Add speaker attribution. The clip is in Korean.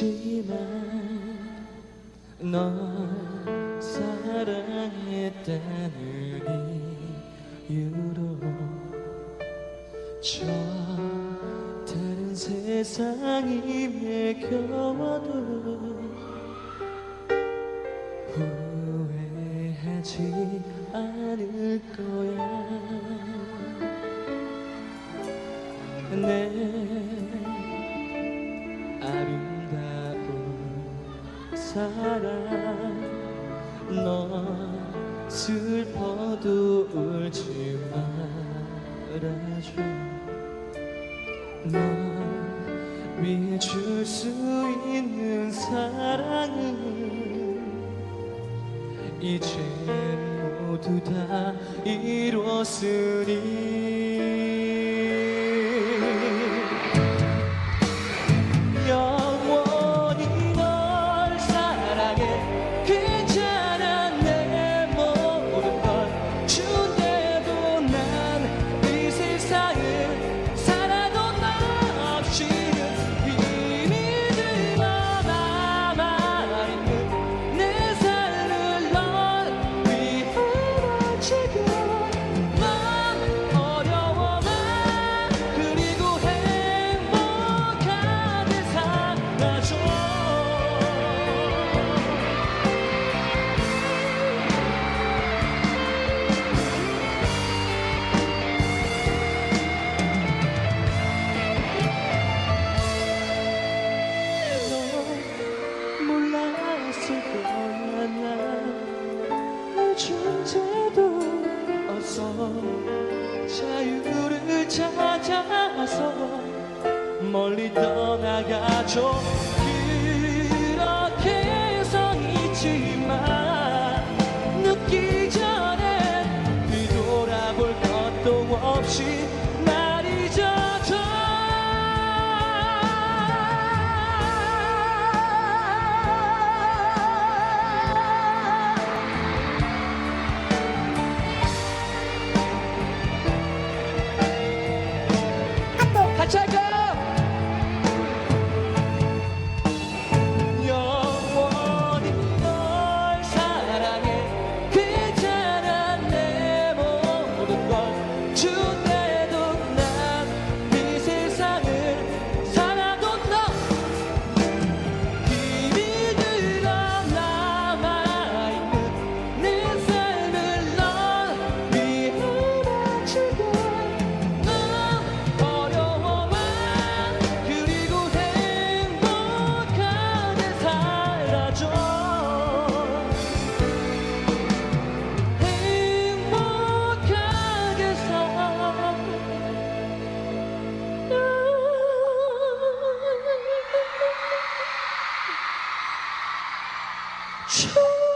Speaker 1: 없지만 널 사랑했다는 이유로 저 다른 세상이 매겨와도 후회하지 않을 거야. 내 사랑. 너 슬퍼도 울지 말아줘. 너 위해 줄수 있는 사랑은 이제 모두 다 이뤘으니 멀리 떠나가죠. 그렇게 해서 있지만 늦기 전에 뒤돌아볼 것도 없이 날 잊어줘 같이 할까 살아줘